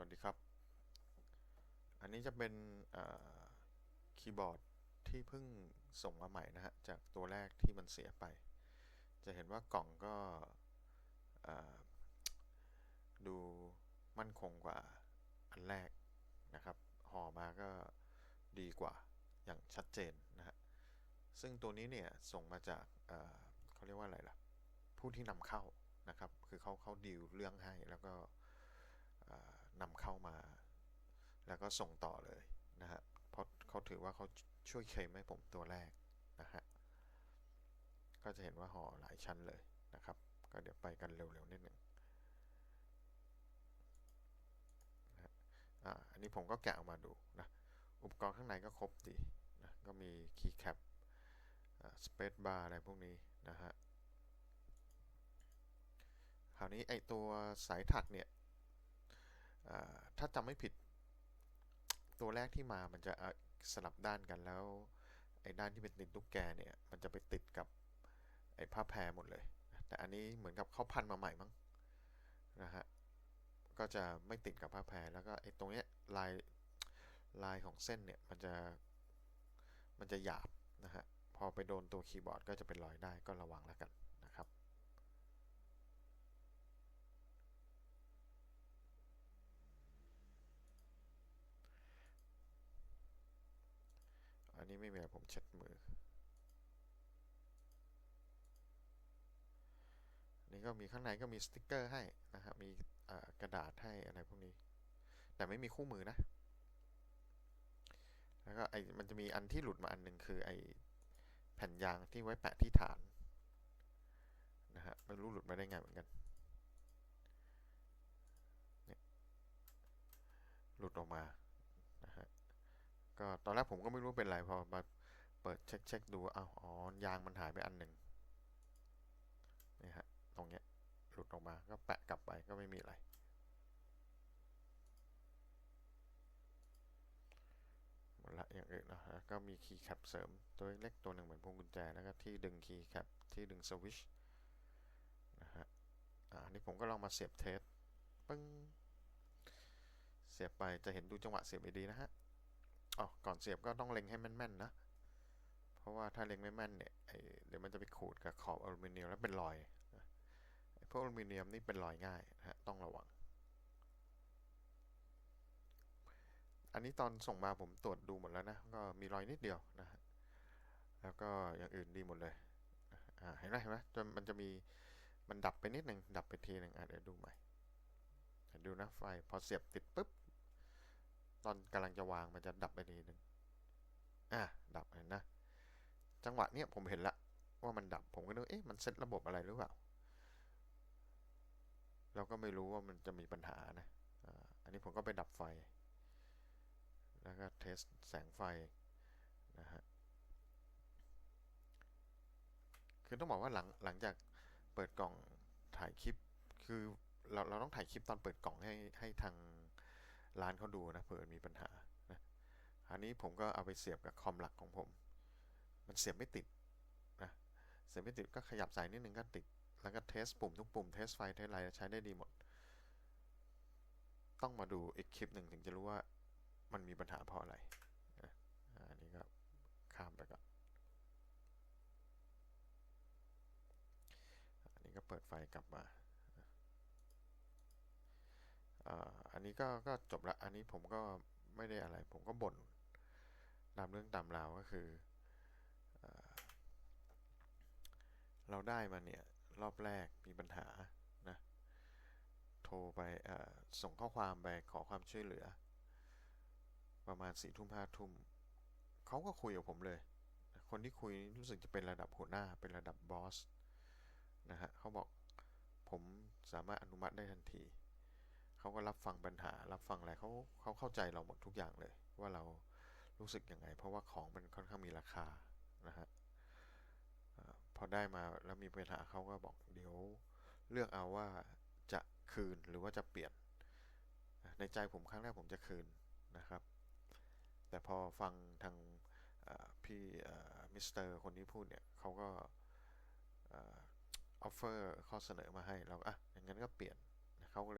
วัสดีครับ อันนี้จะเป็นคีย์บอร์ดที่เพิ่งส่งมาใหม่นะฮะ จากตัวแรกที่มันเสียไป จะเห็นว่ากล่องก็ดูมั่นคงกว่าอันแรกนะครับ ห่อมาก็ดีกว่าอย่างชัดเจนนะฮะ ซึ่งตัวนี้เนี่ยส่งมาจากเขาเรียกว่าอะไรล่ะ ผู้ที่นำเข้านะครับ คือเขาเขาดีลเรื่องให้แล้วก็ นำเข้ามา แล้วก็ส่งต่อเลยนะฮะเพราะเขาถือว่าเขาช่วยเคลมให้ผมตัวแรกนะฮะก็จะเห็นว่าห่อหลายชั้นเลยนะครับ ก็เดี๋ยวไปกันเร็วๆนิดหนึ่งนะอ่าอันนี้ผมก็แกะออกมาดูนะอุปกรณ์ข้างในก็ครบดีนะก็มีคีย์แคปสเปซบาร์อะไรพวกนี้นะฮะคราวนี้ไอตัวสายถักเนี่ย ถ้าจำไม่ผิด ตัวแรกที่มามันจะสลับด้านกันแล้วไอ้ด้านที่เป็นติดลูกแกเนี่ย มันจะไปติดกับไอ้ผ้าแพรหมดเลย แต่อันนี้เหมือนกับเขาพันมาใหม่มั้งนะฮะ ก็จะไม่ติดกับผ้าแพรแล้วก็ไอ้ตรงเนี้ยลายลายของเส้นเนี่ยมันจะมันจะหยาบนะฮะ พอไปโดนตัวคีย์บอร์ดก็จะเป็นรอยได้ก็ระวังแล้วกันนี้ไม่มีอะไรผม เช็ดมือ นี่ก็มีข้างในก็มีสติกเกอร์ให้นะฮะมีกระดาษให้อะไรพวกนี้ แต่ไม่มีคู่มือนะ แล้วก็ไอมันจะมีอันที่หลุดมาอันหนึ่งคือไอแผ่นยางที่ไว้แปะที่ฐานนะฮะไม่รู้หลุดมาได้ไงเหมือนกันหลุดออกมานะฮะก็ตอนแรกผมก็ไม่รู้เป็นไรพอมา ปิดเช็คเช็คดูอ้าวอ๋อยางมันหายไปอันหนึ่งนี่ฮะตรงเนี้ยหลุดออกมาก็แปะกลับไปก็ไม่มีอะไร หมดละอย่างอื่นนะฮะก็มีคีย์แคปเสริมตัวเล็กตัวหนึ่งเหมือนพวงกุญแจแล้วก็ที่ดึงคีย์แคปที่ดึงสวิชนะฮะอ่าอันนี้ผมก็ลองมาเสียบเทสปึ้งเสียบไปจะเห็นดูจังหวะเสียบดีนะฮะอ๋อก่อนเสียบก็ต้องเล็งให้แม่นๆนะ ราะว่าถ้าเล็งไม่แม่นเนี่ยเดี๋ยวมันจะไปขูดกับขอบอลูมิเนียมแล้วเป็นรอยพวกอลูมิเนียมนี่เป็นรอยง่ายนะฮะต้องระวัง อันนี้ตอนส่งมาผมตรวจดูหมดแล้วนะ ก็มีรอยนิดเดียวนะฮะแล้วก็อย่างอื่นดีหมดเลยเห็นไหมเห็นไหมจนมันจะมีมันดับไปนิดหนึ่งดับไปทีหนึ่งอะเดี๋ยวดูใหม่ดูนะไฟพอเสียบติดปุ๊บตอนกำลังจะวางมันจะดับไปทีหนึ่งอะดับเห็นนะ จังหวะเนี้ยผมเห็นละว่ามันดับผมก็นึกเอ๊ะมันเซตระบบอะไรหรือเปล่า เราก็ไม่รู้ว่ามันจะมีปัญหานะอันนี้ผมก็ไปดับไฟ แล้วก็เทสแสงไฟนะฮะคือต้องบอกว่าหลังหลังจากเปิดกล่องถ่ายคลิป คือเราเราต้องถ่ายคลิปตอนเปิดกล่องให้ให้ทางร้านเขาดูนะเผื่อมีปัญหานะอันนี้ผมก็เอาไปเสียบกับคอมหลักของผม เสียบไม่ติดนะเสียบไม่ติดก็ขยับสายนิดนึงก็ติด แล้วก็เทสปุ่มทุกปุ่มเทสไฟเทสอะไรใช้ได้ดีหมด ต้องมาดูอีกคลิปหนึ่งถึงจะรู้ว่ามันมีปัญหาเพราะอะไรนะอันนี้ก็ข้ามไปก่อนอันนี้ก็เปิดไฟกลับมาอันนี้ก็ก็จบละ อันนี้ผมก็ไม่ได้อะไร ผมก็บ่นตามเรื่องตามราวก็คือเออ เราได้มาเนี่ย รอบแรกมีปัญหานะ โทรไปส่งข้อความไปขอความช่วยเหลือ ประมาณสี่ทุ่มห้าทุ่มเขาก็คุยกับผมเลย คนที่คุยรู้สึกจะเป็นระดับหัวหน้าเป็นระดับบอสนะฮะเขาบอกผมสามารถอนุมัติได้ทันทีเขาก็รับฟังปัญหา รับฟังอะไรเขาเขาเข้าใจเราหมดทุกอย่างเลย ว่าเรารู้สึกยังไง เพราะว่าของมันค่อนข้างมีราคานะฮะ พอได้มาแล้วมีปัญหาเขาก็บอกเดี๋ยวเลือกเอาว่าจะคืนหรือว่าจะเปลี่ยน ในใจผมครั้งแรกผมจะคืนนะครับ แต่พอฟังทางพี่มิสเตอร์คนนี้พูดเนี่ยเขาก็ออฟเฟอร์ข้อเสนอมาให้เราอะอย่างนั้นก็เปลี่ยนเขาก็